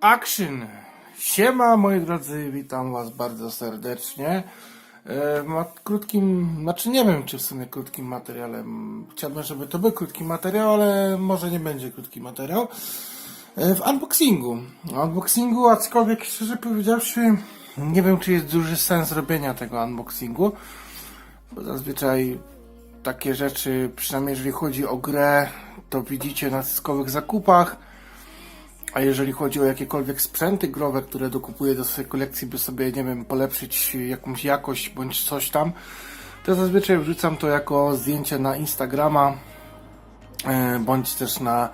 Action! Siema moi drodzy, witam was bardzo serdecznie. E, krótkim, znaczy nie wiem czy w sumie krótkim materiałem. Chciałbym, żeby to był krótki materiał, ale może nie będzie krótki materiał. E, w unboxingu. Unboxingu, aczkolwiek szczerze powiedziawszy, nie wiem czy jest duży sens robienia tego unboxingu, bo zazwyczaj takie rzeczy, przynajmniej jeżeli chodzi o grę, to widzicie na cyskowych zakupach. A jeżeli chodzi o jakiekolwiek sprzęty growe, które dokupuję do swojej kolekcji, by sobie, nie wiem, polepszyć jakąś jakość bądź coś tam, to zazwyczaj wrzucam to jako zdjęcie na Instagrama, e, bądź też na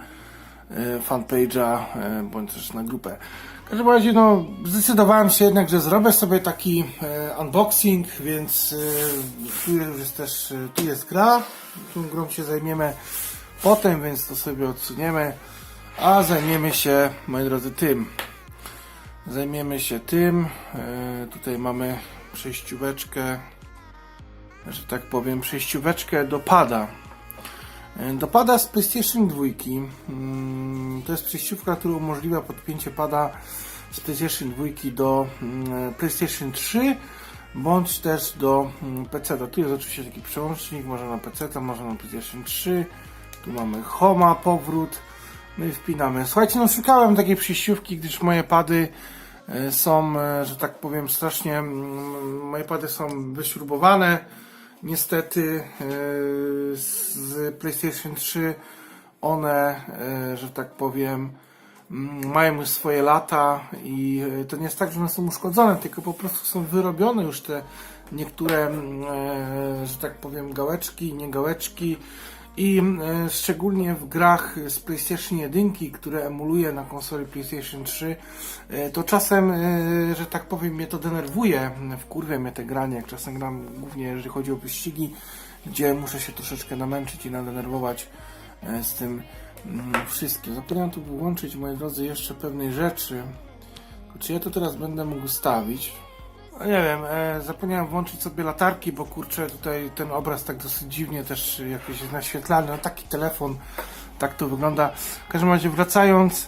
e, fanpage'a, e, bądź też na grupę. W każdym razie, no, zdecydowałem się jednak, że zrobię sobie taki unboxing, więc tu jest też, tu jest gra, tą grą się zajmiemy potem, więc to sobie odsuniemy. A zajmiemy się, moi drodzy, tym. Zajmiemy się tym. E, tutaj mamy przejścióweczkę, że tak powiem, przejścióweczkę do pada. E, Do pada z PlayStation 2. Mm, To jest przejściówka, która umożliwia podpięcie pada z PlayStation 2 do mm, PlayStation 3 bądź też do mm, PC. Tu jest oczywiście taki przełącznik, może na PC, może na PlayStation 3. Tu mamy Homa, powrót. No i wpinamy. Słuchajcie, no szukałem takiej przejściówki, gdyż moje pady e, są, e, że tak powiem, strasznie. Moje pady są wyśrubowane. Niestety e, z PlayStation 3 one, że tak powiem, mają już swoje lata i to nie jest tak, że one są uszkodzone, tylko po prostu są wyrobione już te niektóre, że tak powiem, gałeczki, nie gałeczki. I e, szczególnie w grach z PlayStation 1, które emuluje na konsoli PlayStation 3, e, to czasem, e, że tak powiem, mnie to denerwuje, wkurwia mnie te granie, jak czasem gram głównie jeżeli chodzi o wyścigi, gdzie muszę się troszeczkę namęczyć i nadenerwować z tym mm, wszystkim. Zapomniałem tu wyłączyć, moi drodzy, jeszcze pewnej rzeczy. Czy ja to teraz będę mógł ustawić? No nie wiem, e, zapomniałem włączyć sobie latarki, bo kurczę, tutaj ten obraz tak dosyć dziwnie też jakoś jest naświetlany. No taki telefon, tak to wygląda. W każdym razie wracając, e,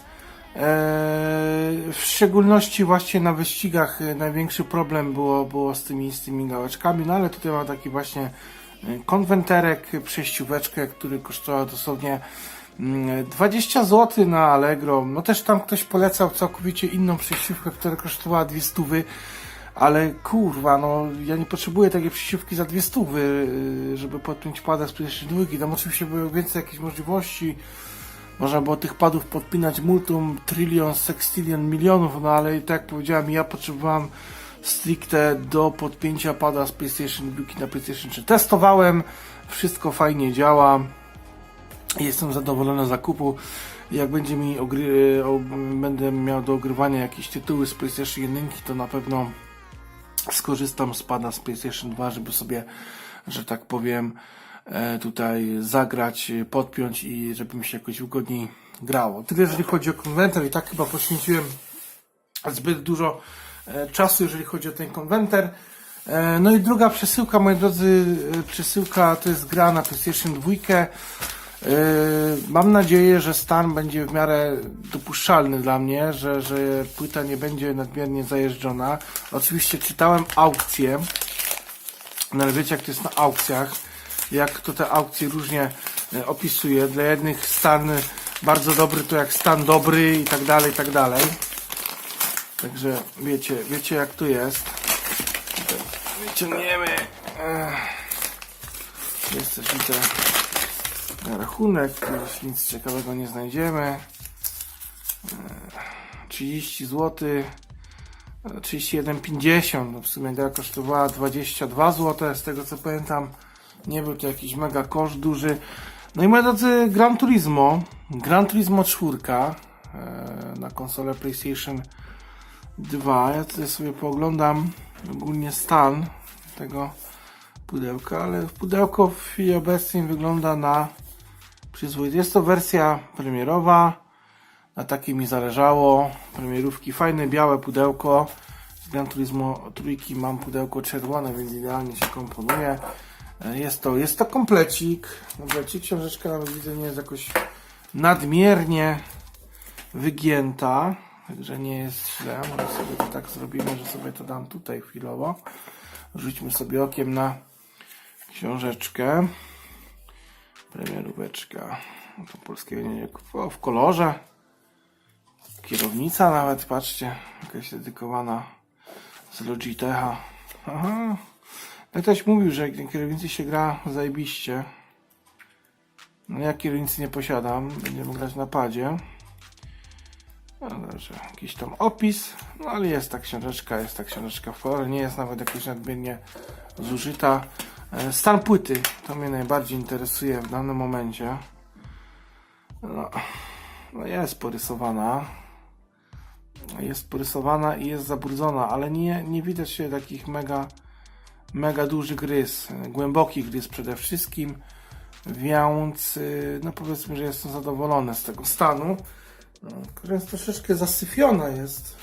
w szczególności właśnie na wyścigach e, największy problem było, było z, tymi, z tymi gałeczkami, no ale tutaj mam taki właśnie e, konwenterek, przejścióweczkę, który kosztował dosłownie mm, 20 zł na Allegro. No też tam ktoś polecał całkowicie inną przejściówkę, która kosztowała 200 stówy. Ale kurwa, no ja nie potrzebuję takiej przesiówki za dwie stówy, yy, żeby podpiąć pada z PlayStation 2. Tam oczywiście były więcej jakichś możliwości. Można było tych padów podpinać multum, trylion, sextillion, milionów, no ale tak jak powiedziałem, ja potrzebowałem stricte do podpięcia pada z PlayStation 2 na PlayStation 3. Testowałem, wszystko fajnie działa. Jestem zadowolony z zakupu. Jak będzie mi ogry, o, będę miał do ogrywania jakieś tytuły z PlayStation 1, to na pewno skorzystam z pada z PlayStation 2, żeby sobie, że tak powiem, e, tutaj zagrać, e, podpiąć i żeby mi się jakoś wygodniej grało. Tyle jeżeli chodzi o konwenter i tak chyba poświęciłem zbyt dużo e, czasu, jeżeli chodzi o ten konwenter. No i druga przesyłka, moi drodzy, przesyłka to jest gra na PlayStation 2. E, Mam nadzieję, że stan będzie w miarę dopuszczalny dla mnie, że, że płyta nie będzie nadmiernie zajeżdżona. Oczywiście czytałem aukcje, no ale wiecie jak to jest na aukcjach, jak to te aukcje różnie e, opisuje. Dla jednych stan bardzo dobry to jak stan dobry i tak dalej, i tak dalej. Także wiecie, wiecie jak to jest. Wyciągniemy. Jest też rachunek, już nic ciekawego nie znajdziemy. E, 30 zł. 31,50. No w sumie gra kosztowała 22 zł, z tego co pamiętam. Nie był to jakiś mega koszt duży. No i moi drodzy, Gran Turismo. Gran Turismo 4 e, na konsolę PlayStation 2. Ja tutaj sobie pooglądam ogólnie stan tego pudełka, ale pudełko w chwili obecnej wygląda na przyzwoite. Jest to wersja premierowa. Na takiej mi zależało. Premierówki, fajne białe pudełko. Z Gran Turismo trójki mam pudełko czerwone, więc idealnie się komponuje. E, Jest to, jest to komplecik. Komplecik, książeczka nawet widzę nie jest jakoś nadmiernie wygięta. Także nie jest źle. Może sobie to tak zrobimy, że sobie to dam tutaj chwilowo. Rzućmy sobie okiem na książeczkę. Premieróweczka. To polskiego nie, o, w kolorze. Kierownica nawet, patrzcie, jakaś dedykowana z Logitecha. Aha. No ktoś mówił, że kierownicy się gra zajebiście. No ja kierownicy nie posiadam, będziemy grać na padzie. No dobrze, jakiś tam opis, no ale jest ta książeczka, jest ta książeczka w kolorze, nie jest nawet jakoś nadmiernie zużyta. E, Stan płyty, to mnie najbardziej interesuje w danym momencie. No, no jest porysowana. Jest porysowana i jest zabrudzona, ale nie, nie widać się takich mega, mega dużych rys, e, głębokich rys przede wszystkim, więc y, no powiedzmy, że jestem zadowolony z tego stanu. No, która jest troszeczkę zasyfiona jest,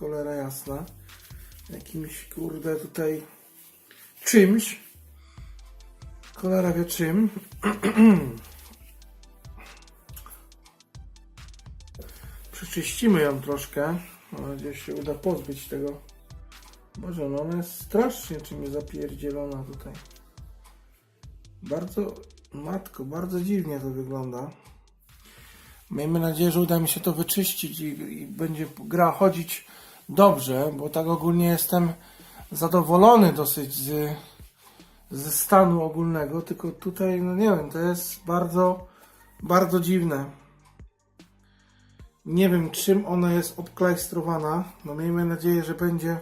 cholera jasna, jakimś kurde tutaj czymś, cholera wie czym. Przeczyścimy ją troszkę. Mam nadzieję, że się uda pozbyć tego. Boże, no ona jest strasznie czymś zapierdzielona tutaj. Bardzo, matko, bardzo dziwnie to wygląda. Miejmy nadzieję, że uda mi się to wyczyścić i, i będzie gra chodzić dobrze, bo tak ogólnie jestem zadowolony dosyć z, ze stanu ogólnego, tylko tutaj, no nie wiem, to jest bardzo, bardzo dziwne. Nie wiem, czym ona jest obklajstrowana. No miejmy nadzieję, że będzie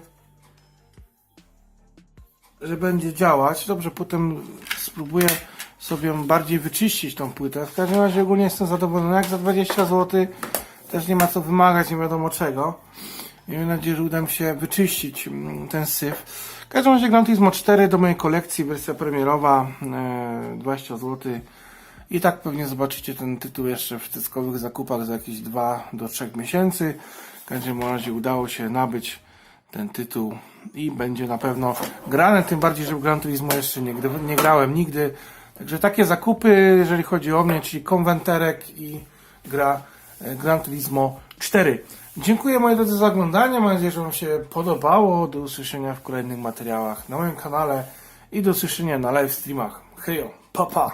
że będzie działać. Dobrze, potem spróbuję sobie bardziej wyczyścić tą płytę. W każdym razie ogólnie jestem zadowolony. Jak za 20 zł też nie ma co wymagać, nie wiadomo czego. Miejmy nadzieję, że uda mi się wyczyścić mm, ten syf. W każdym razie Gran Turismo 4 do mojej kolekcji, wersja premierowa, e, 20 zł. I tak pewnie zobaczycie ten tytuł jeszcze w cyskowych zakupach za jakieś 2 do 3 miesięcy. W każdym razie udało się nabyć ten tytuł i będzie na pewno grane, tym bardziej, że w Gran Turismo jeszcze nie, nie grałem nigdy. Także takie zakupy, jeżeli chodzi o mnie, czyli konwenterek i gra e, Gran Turismo 4. Dziękuję moi drodzy za oglądanie, mam nadzieję, że Wam się podobało. Do usłyszenia w kolejnych materiałach na moim kanale i do usłyszenia na live streamach. Hejo, pa pa!